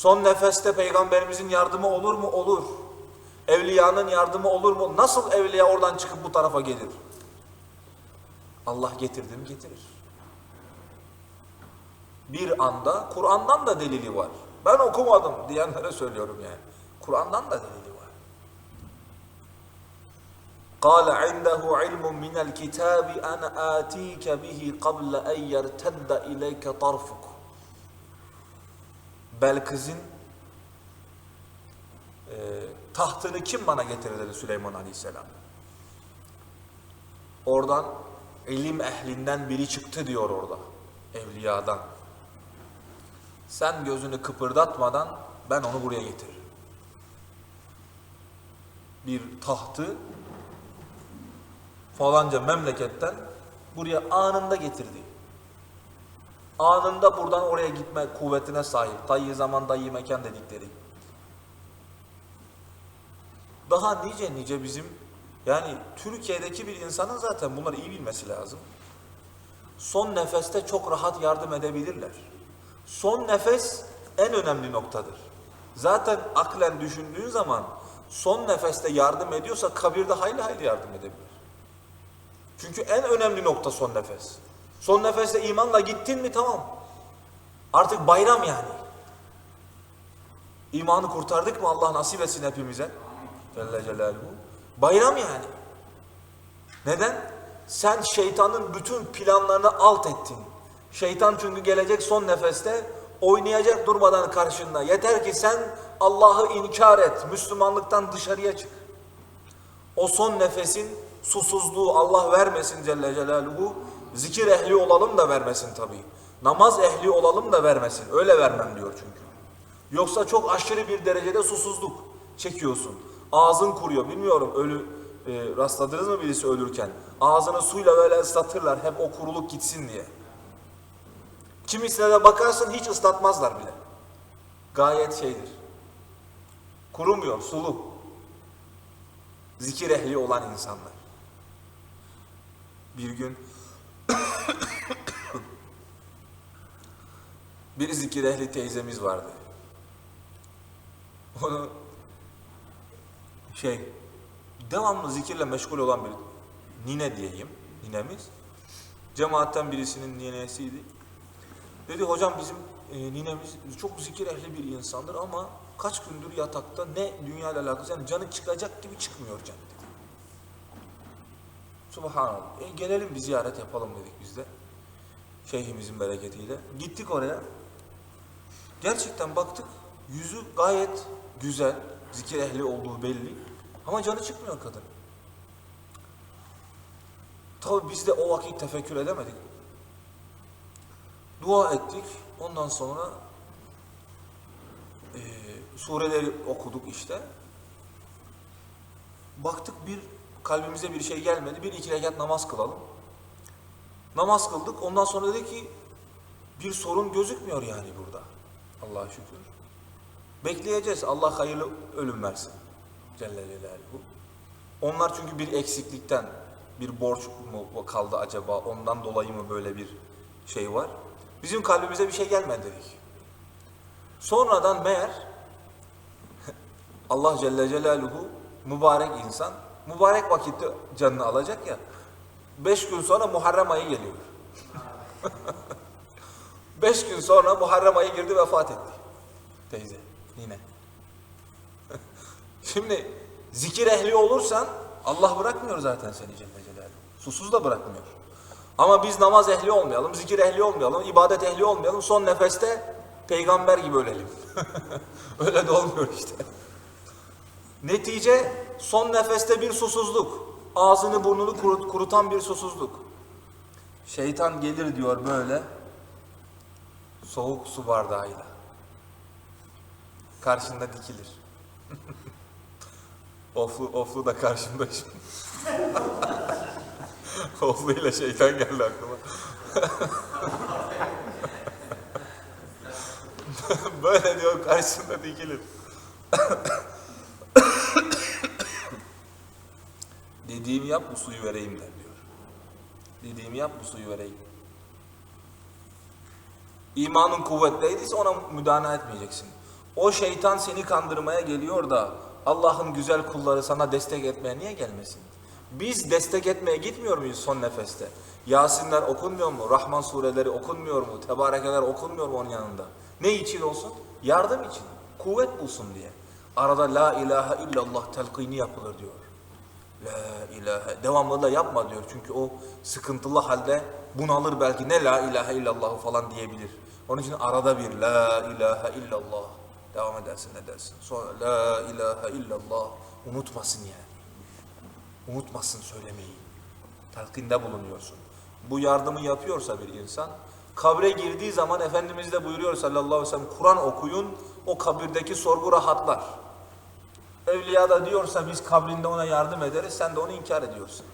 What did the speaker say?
Son nefeste peygamberimizin yardımı olur mu? Olur. Evliyanın yardımı olur mu? Nasıl evliya oradan çıkıp bu tarafa gelir? Allah getirdi mi getirir. Bir anda Kur'an'dan da delili var. Ben okumadım diyenlere söylüyorum yani. Kur'an'dan da delili var. قال عنده علم من الكتاب أنا آتيك به قبل أن يرتد إليك طرفك Belkız'ın e, tahtını kim bana getirir dedi Süleyman Aleyhisselam. Oradan ilim ehlinden biri çıktı diyor orada. Evliyadan. Sen gözünü kıpırdatmadan ben onu buraya getiririm. Bir tahtı falanca memleketten buraya anında getirdi. Anında buradan oraya gitme kuvvetine sahip. Dayı zaman dayı mekan dedikleri. Daha nice nice bizim yani Türkiye'deki bir insanın zaten bunları iyi bilmesi lazım. Son nefeste çok rahat yardım edebilirler. Son nefes en önemli noktadır. Zaten aklen düşündüğün zaman son nefeste yardım ediyorsa kabirde hayli hayli yardım edebilir. Çünkü en önemli nokta son nefes. Son nefeste imanla gittin mi tamam. Artık bayram yani. İmanı kurtardık mı Allah nasip etsin hepimize. Celle Celaluhu. Bayram yani. Neden? Sen şeytanın bütün planlarını alt ettin. Şeytan çünkü gelecek son nefeste oynayacak durmadan karşında. Yeter ki sen Allah'ı inkar et. Müslümanlıktan dışarıya çık. O son nefesin susuzluğu Allah vermesin Celle Celaluhu. Zikir ehli olalım da vermesin tabii. Namaz ehli olalım da vermesin. Öyle vermem diyor çünkü. Yoksa çok aşırı bir derecede susuzluk çekiyorsun. Ağzın kuruyor. Bilmiyorum ölü e, rastladınız mı birisi ölürken? Ağzını suyla böyle ıslatırlar hep o kuruluk gitsin diye. Kimisine de bakarsın hiç ıslatmazlar bile. Gayet şeydir. Kurumuyor, sulu. Zikir ehli olan insanlar. Bir gün bir zikir ehli teyzemiz vardı. Onu şey devamlı zikirle meşgul olan bir nine diyeyim, ninemiz. Cemaatten birisinin ninesiydi. Dedi hocam bizim e, ninemiz çok zikir ehli bir insandır ama kaç gündür yatakta ne dünya ile alakası yani canı çıkacak gibi çıkmıyor can dedi. Subhanallah. E, gelelim bir ziyaret yapalım dedik biz de. Şeyhimizin bereketiyle. Gittik oraya. Gerçekten baktık yüzü gayet güzel. Zikir ehli olduğu belli. Ama canı çıkmıyor kadın. Tabi biz de o vakit tefekkür edemedik. Dua ettik. Ondan sonra e, sureleri okuduk işte. Baktık bir kalbimize bir şey gelmedi. Bir iki rekat namaz kılalım. Namaz kıldık. Ondan sonra dedi ki bir sorun gözükmüyor yani burada. Allah'a şükür. Bekleyeceğiz. Allah hayırlı ölüm versin. Celle Celaluhu. Onlar çünkü bir eksiklikten bir borç mu kaldı acaba? Ondan dolayı mı böyle bir şey var? Bizim kalbimize bir şey gelmedi dedik. Sonradan meğer Allah Celle Celaluhu mübarek insan mübarek vakitte canını alacak ya beş gün sonra Muharrem ayı geliyor. beş gün sonra Muharrem ayı girdi vefat etti. Teyze, yine. Şimdi zikir ehli olursan Allah bırakmıyor zaten seni Celle Celaluhu. Susuz da bırakmıyor. Ama biz namaz ehli olmayalım, zikir ehli olmayalım, ibadet ehli olmayalım. Son nefeste peygamber gibi ölelim. Öyle de olmuyor işte. Netice son nefeste bir susuzluk. Ağzını burnunu kurut- kurutan bir susuzluk. Şeytan gelir diyor böyle. Soğuk su bardağıyla. Karşında dikilir. oflu, oflu da karşımda şimdi. oflu ile şeytan geldi aklıma. böyle diyor karşısında dikilir. Dediğimi yap bu suyu vereyim der diyor. Dediğimi yap bu suyu vereyim. İmanın kuvvetliydiyse ona müdana etmeyeceksin. O şeytan seni kandırmaya geliyor da Allah'ın güzel kulları sana destek etmeye niye gelmesin? Biz destek etmeye gitmiyor muyuz son nefeste? Yasinler okunmuyor mu? Rahman sureleri okunmuyor mu? Tebarekeler okunmuyor mu onun yanında? Ne için olsun? Yardım için. Kuvvet bulsun diye. Arada la ilahe illallah telkini yapılır diyor. La ilahe. Devamlı da yapma diyor. Çünkü o sıkıntılı halde bunalır belki ne la ilahe illallah falan diyebilir. Onun için arada bir la ilahe illallah devam edersin edersin. Sonra la ilahe illallah unutmasın yani. Unutmasın söylemeyi. Telkinde bulunuyorsun. Bu yardımı yapıyorsa bir insan kabre girdiği zaman Efendimiz de buyuruyor sallallahu aleyhi ve sellem Kur'an okuyun o kabirdeki sorgu rahatlar. Evliya da diyorsa biz kabrinde ona yardım ederiz sen de onu inkar ediyorsun.